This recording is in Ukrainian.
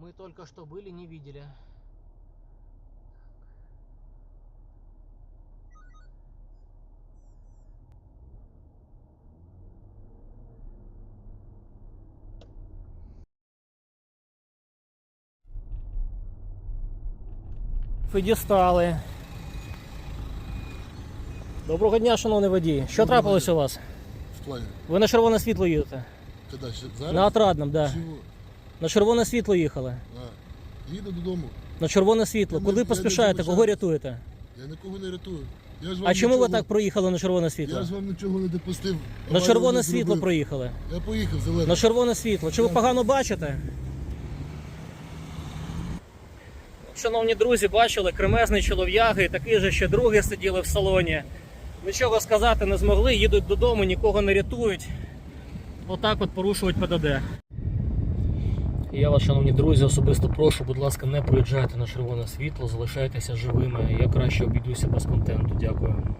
Мы только что были, не видели. Дістали. Доброго дня, шановний водій. Що Доброго трапилось дня. у вас? В плане. Ви на червоне світло їдете? Когда? Ще- Зараз? На Отрадном, да. Чого? На червоне світло їхали. А. Їду додому. На червоне світло. Я не- Куди я не поспішаєте? Кого вибачаюсь. рятуєте? Я нікого не рятую. Я ж вам А чому ви нічого- так проїхали на червоне світло? Я ж вам нічого не допустив. На Аварію червоне не світло зробив. проїхали. Я поїхав зелений. На червоне світло. Чи ви Так. погано бачите? Шановні друзі, бачили кремезний чолов'яги, такий же ще другі сиділи в салоні. Нічого сказати не змогли, їдуть додому, нікого не рятують. Отак от порушують ПДД. Я вас, шановні друзі, особисто прошу, будь ласка, не проїжджайте на червоне світло, залишайтеся живими. Я краще обійдуся без контенту. Дякую.